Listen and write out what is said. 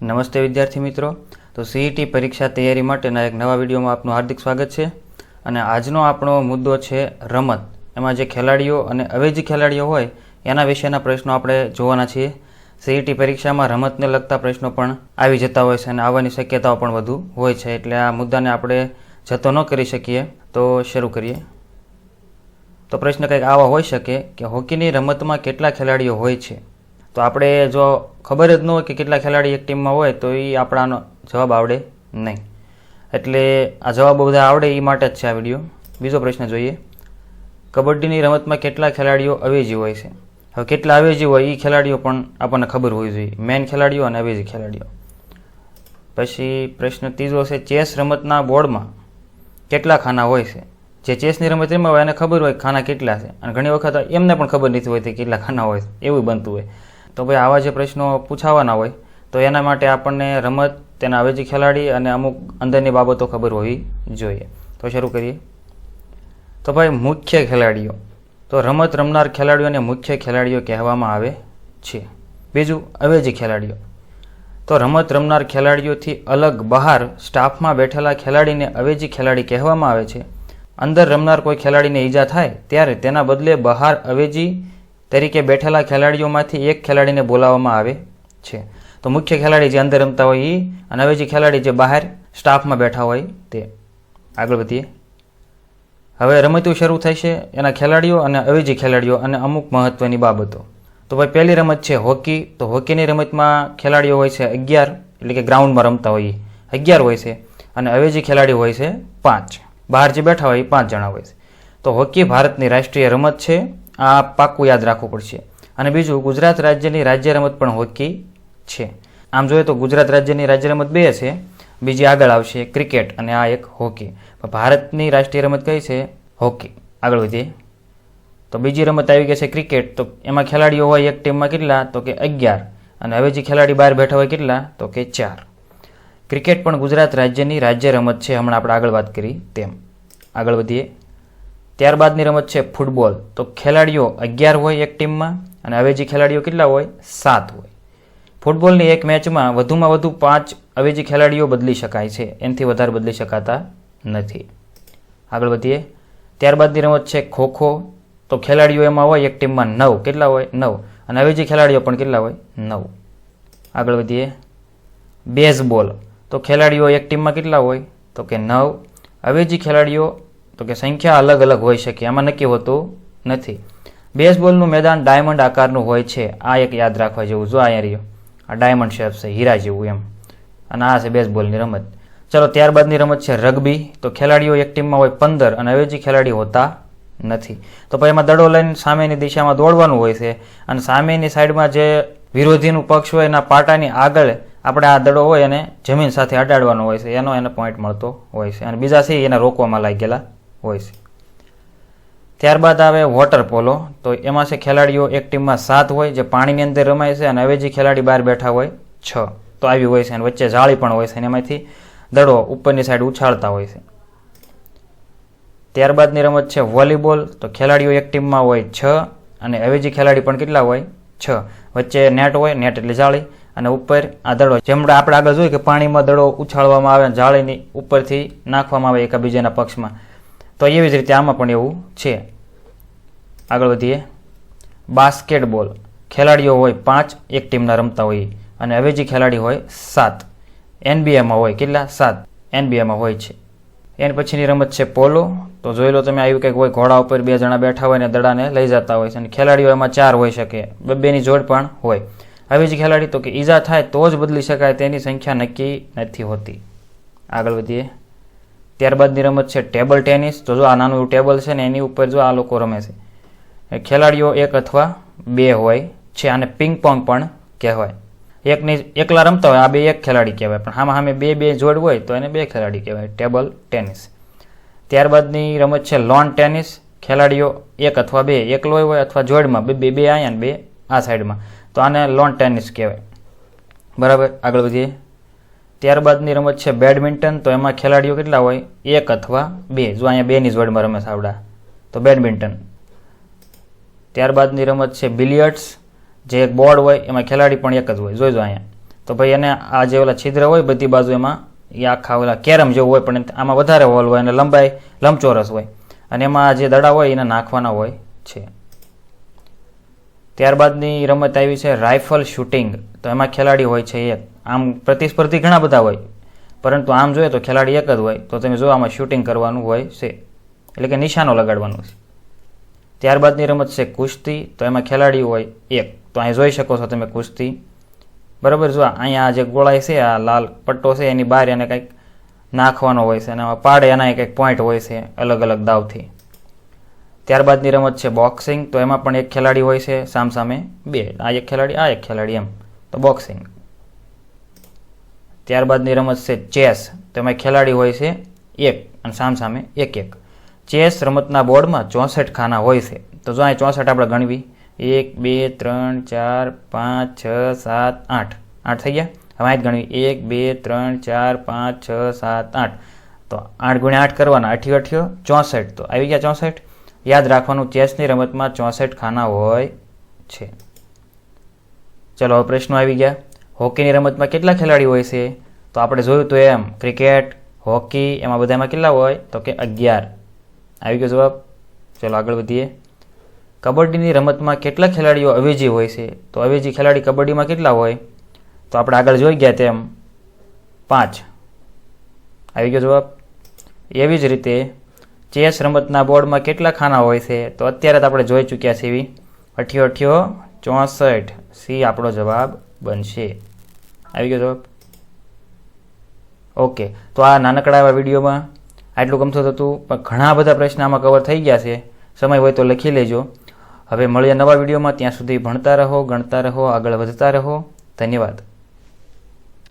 નમસ્તે વિદ્યાર્થી મિત્રો. તો સીઈટી પરીક્ષા તૈયારી માટેના એક નવા વિડીયોમાં આપનું હાર્દિક સ્વાગત છે. અને આજનો આપણો મુદ્દો છે રમત. એમાં જે ખેલાડીઓ અને અવેજી ખેલાડીઓ હોય, એના વિશેના પ્રશ્નો આપણે જોવાના છીએ. સીઈટી પરીક્ષામાં રમતને લગતા પ્રશ્નો પણ આવી જતા હોય છે અને આવવાની શક્યતાઓ પણ વધુ હોય છે. એટલે આ મુદ્દાને આપણે જતો ન કરી શકીએ. તો શરૂ કરીએ. તો પ્રશ્ન કંઈક આવા હોઈ શકે કે હોકીની રમતમાં કેટલા ખેલાડીઓ હોય છે? તો આપણે જો ખબર જ ન હોય કે કેટલા ખેલાડી એક ટીમમાં હોય, તો એ આપણાનો જવાબ આવડે નહીં. એટલે આ જવાબો બધા આવડે એ માટે જ છે આ વીડિયો. બીજો પ્રશ્ન જોઈએ. કબડ્ડીની રમતમાં કેટલા ખેલાડીઓ અવેજી હોય છે? હવે કેટલા અવેજી હોય એ ખેલાડીઓ પણ આપણને ખબર હોવી જોઈએ. મેન ખેલાડીઓ અને અવેજી ખેલાડીઓ. પછી પ્રશ્ન ત્રીજો છે, ચેસ રમતના બોર્ડમાં કેટલા ખાના હોય છે? જે ચેસની રમત રમવા હોય એને ખબર હોય ખાના કેટલા છે. અને ઘણી વખત એમને પણ ખબર નથી હોતી કેટલા ખાના હોય એવું બનતું હોય. તો ભાઈ આવા જે પ્રશ્નો પૂછાવાના હોય, તો એના માટે આપણને રમત, તેના અવેજી ખેલાડી અને અમુક અંદરની બાબતો ખબર હોવી જોઈએ. તો શરૂ કરીએ. તો ભાઈ મુખ્ય ખેલાડીઓ. તો રમત રમનાર ખેલાડીઓને મુખ્ય ખેલાડીઓ કહેવામાં આવે છે. બીજું અવેજી ખેલાડીઓ. તો રમત રમનાર ખેલાડીઓથી અલગ બહાર સ્ટાફમાં બેઠેલા ખેલાડીને અવેજી ખેલાડી કહેવામાં આવે છે. અંદર રમનાર કોઈ ખેલાડીને ઈજા થાય, ત્યારે તેના બદલે બહાર અવેજી તરીકે બેઠેલા ખેલાડીઓમાંથી એક ખેલાડીને બોલાવવામાં આવે છે. તો મુખ્ય ખેલાડી જે અંદર રમતા હોય એ અને અવેજી ખેલાડી જે બહાર સ્ટાફમાં બેઠા હોય તે આગળ વધીએ. હવે રમતું શરૂ થશે એના ખેલાડીઓ અને અવેજી ખેલાડીઓ અને અમુક મહત્ત્વની બાબતો. તો ભાઈ પહેલી રમત છે હોકી. તો હોકીની રમતમાં ખેલાડીઓ હોય છે અગિયાર, એટલે કે ગ્રાઉન્ડમાં રમતા હોય એ અગિયાર હોય છે અને અવેજી ખેલાડીઓ હોય છે પાંચ. બહાર જે બેઠા હોય એ પાંચ જણા હોય છે. તો હોકી ભારતની રાષ્ટ્રીય રમત છે આ પાક્કું યાદ રાખવું પડશે. અને બીજું, ગુજરાત રાજ્યની રાજ્ય રમત પણ હોકી છે. આમ જોઈએ તો ગુજરાત રાજ્યની રાજ્ય રમત બે છે. બીજી આગળ આવશે ક્રિકેટ અને આ એક હોકી. ભારતની રાષ્ટ્રીય રમત કઈ છે? હોકી. આગળ વધીએ. તો બીજી રમત આવી ગઈ છે ક્રિકેટ. તો એમાં ખેલાડીઓ હોય એક ટીમમાં કેટલા? તો કે અગિયાર. અને હવે જે ખેલાડી બહાર બેઠા હોય કેટલા? તો કે ચાર. ક્રિકેટ પણ ગુજરાત રાજ્યની રાજ્ય રમત છે. હમણાં આપણે આગળ વાત કરી તેમ. આગળ વધીએ. ત્યારબાદની રમત છે ફૂટબોલ. તો ખેલાડીઓ અગિયાર હોય એક ટીમમાં અને અવેજી ખેલાડીઓ કેટલા હોય? સાત હોય. ફૂટબોલની એક મેચમાં વધુમાં વધુ પાંચ અવેજી ખેલાડીઓ બદલી શકાય છે. એનાથી વધારે બદલી શકાતા નથી. આગળ વધીએ. ત્યારબાદની રમત છે ખોખો. તો ખેલાડીઓ એમાં હોય એક ટીમમાં નવ. કેટલા હોય? નવ. અને અવેજી ખેલાડીઓ પણ કેટલા હોય? નવ. આગળ વધીએ. બેઝબોલ. તો ખેલાડીઓ એક ટીમમાં કેટલા હોય? તો કે નવ. અવેજી ખેલાડીઓ તો કે સંખ્યા અલગ અલગ હોઈ શકે એમાં નક્કી હોતું નથી. બેઝબોલનું મેદાન ડાયમંડ આકારનું હોય છે, આ એક યાદ રાખવા જેવું, જો અહીંયા રહ્યો. આ ડાયમંડ શેપ છે, હીરા જેવું એમ. અને આ છે બેઝબોલની રમત. ચલો, ત્યારબાદની રમત છે રગબી. તો ખેલાડીઓ એક ટીમમાં હોય પંદર અને અવેજી ખેલાડી હોતા નથી. તો પછી એમાં દડો લઈને સામેની દિશામાં દોડવાનું હોય છે અને સામેની સાઈડમાં જે વિરોધીનું પક્ષ હોય એના પાટાની આગળ આપણે આ દડો હોય એને જમીન સાથે અડાડવાનો હોય છે. એનો એને પોઈન્ટ મળતો હોય છે. અને બીજા છે એને રોકવામાં લાગેલા હોય છે. ત્યારબાદ આવે વોટર પોલો તો એમાં છે ખેલાડીઓ એક ટીમમાં સાત હોય, જે પાણીની અંદર રમાય છે અને અવેજી ખેલાડી બહાર બેઠા હોય, છ. તો આવી હોય છે અને વચ્ચે જાળી પણ હોય છે અને એમાંથી દડો ઉપરની સાઈડ ઉછાળતા હોય છે. ત્યારબાદની રમત છે વોલીબોલ, તો ખેલાડીઓ એક ટીમમાં હોય, છ. અને અવેજી ખેલાડી પણ કેટલા હોય, છ. વચ્ચે નેટ હોય નેટ એટલે જાળી. અને ઉપર આ દડો, જેમણે આપણે આગળ જોયું કે પાણીમાં દડો ઉછાળવામાં આવે અને જાળીની ઉપરથી નાખવામાં આવે એકબીજાના પક્ષમાં. તો એવી જ રીતે આમાં પણ એવું છે. આગળ વધીએ. બાસ્કેટબોલ. ખેલાડીઓ હોય પાંચ, એક ટીમના રમતા હોય અને અવેજી ખેલાડી હોય સાત. એનબીએમાં હોય કેટલા? સાત. એનબીએમાં હોય છે. એની પછીની રમત છે પોલો. તો જોઈ લો તમે આવ્યું કંઈક હોય, ઘોડા ઉપર બે જણા બેઠા હોય ને દડાને લઈ જતા હોય છે અને ખેલાડીઓ એમાં ચાર હોઈ શકે. બેની જોડ પણ હોય. અવેજી ખેલાડી તો કે ઈજા થાય તો જ બદલી શકાય તેની સંખ્યા નક્કી નથી હોતી. આગળ વધીએ. ત્યારબાદની રમત છે ટેબલ ટેનિસ. તો જો આ નાનું એવું ટેબલ છે ને એની ઉપર જો આ લોકો રમે છે. ખેલાડીઓ એક અથવા બે હોય છે અને પિંગ પોંગ પણ કહેવાય. એકની એકલા રમતા હોય, આ બે એક ખેલાડી કહેવાય. પણ આમાં સામે બે બે જોડ હોય તો એને બે ખેલાડી કહેવાય, ટેબલ ટેનિસ. ત્યારબાદની રમત છે લોન ટેનિસ ખેલાડીઓ એક અથવા બે એકલો હોય અથવા જોડમાં બે બે બે અહીંયા ને બે આ સાઈડમાં તો આને લોન ટેનિસ કહેવાય. બરાબર? આગળ વધીએ. ત્યારબાદની રમત છે બેડમિન્ટન. તો એમાં ખેલાડીઓ કેટલા હોય? એક અથવા બે. જો અહીંયા બેની વર્ડમાં રમે સાવડા તો બેડમિન્ટન. ત્યારબાદની રમત છે બિલિયર્ડ્સ. જે એક બોર્ડ હોય, એમાં ખેલાડી પણ એક જ હોય. જોઈજો અહીંયા. તો ભાઈ એને આ જે ઓલા છિદ્ર હોય, બધી બાજુ એમાં, એ આખા ઓલા કેરમ જેવું હોય, પણ આમાં વધારે હોલ હોય અને લંબાઈ લંબચોરસ હોય. અને એમાં જે દડા હોય, એને નાખવાના હોય છે. ત્યારબાદની રમત આવી છે રાઇફલ શૂટિંગ. તો એમાં ખેલાડી હોય છે એક. આમ પ્રતિસ્પર્ધી ઘણા બધા હોય. પરંતુ આમ જોઈએ તો ખેલાડી એક જ હોય, તો તમે જો આમાં શૂટિંગ કરવાનું હોય છે, એટલે કે નિશાનો લગાડવાનું છે. ત્યારબાદની રમત છે કુસ્તી, તો એમાં ખેલાડી હોય એક. તો અહીં જોઈ શકો છો તમે કુસ્તી. બરાબર જો અહીંયા જે ગોળાઈ છે, આ લાલ પટ્ટો છે, એની બહાર એને કંઈક નાખવાનો હોય છે, અને આમાં પાડે એના કંઈક પોઈન્ટ હોય છે, અલગ અલગ દાવથી. ત્યારબાદની રમત છે બોક્સિંગ તો એમાં પણ એક ખેલાડી હોય છે સામ સામે બે. આ એક ખેલાડી, આ એક ખેલાડી એમ. તો બોક્સિંગ ત્યારબાદની રમત છે ચેસ. તેમાં ખેલાડી હોય છે એક અને સામ સામે એક એક. ચેસ રમતના બોર્ડમાં ચોસઠ ખાના હોય છે. તો જો અહીં ચોસઠ આપણે ગણવી. એક, બે, ત્રણ, ચાર, પાંચ, છ, સાત, આઠ. આઠ થઈ ગયા? હવે અહીં ગણવી. એક, બે, ત્રણ, ચાર, પાંચ, છ, સાત, આઠ. તો આઠ ગુણ્યા આઠ કરવાના અઠ્યો અઠ્યો ચોસઠ. તો આવી ગયા ચોસઠ? યાદ રાખવાનું, ચેસની રમતમાં ચોસઠ ખાના હોય છે. ચલો, હવે પ્રશ્નો આવી ગયા. હોકીની રમતમાં કેટલા ખેલાડી હોય છે? તો આપણે જોયું તો એમ, ક્રિકેટ, હોકી, એમાં બધામાં કેટલા હોય? તો કે અગિયાર. આવી ગયો જવાબ? ચલો આગળ વધીએ. કબડ્ડીની રમતમાં કેટલા ખેલાડીઓ અવેજી હોય છે? તો અવેજી ખેલાડી કબડ્ડીમાં કેટલા હોય? તો આપણે આગળ જોઈ ગયા તેમ પાંચ. આવી ગયો જવાબ? એવી જ રીતે ચેસ રમતના બોર્ડમાં કેટલા ખાના હોય છે? તો અત્યારે તો આપણે જોઈ ચૂક્યા છીએ એવી. અઠ્યો અઠ્યો ચોસઠ. સી આપણો જવાબ બનશે. આવી ગયો જવાબ? ઓકે. તો આ નાનકડા એવા વિડીયોમાં આટલું ગમતું હતું, પણ ઘણા બધા પ્રશ્ન આમાં કવર થઈ ગયા છે. સમય હોય તો લખી લેજો. હવે મળીએ નવા વિડીયોમાં. ત્યાં સુધી ભણતા રહો, ગણતા રહો, આગળ વધતા રહો. ધન્યવાદ.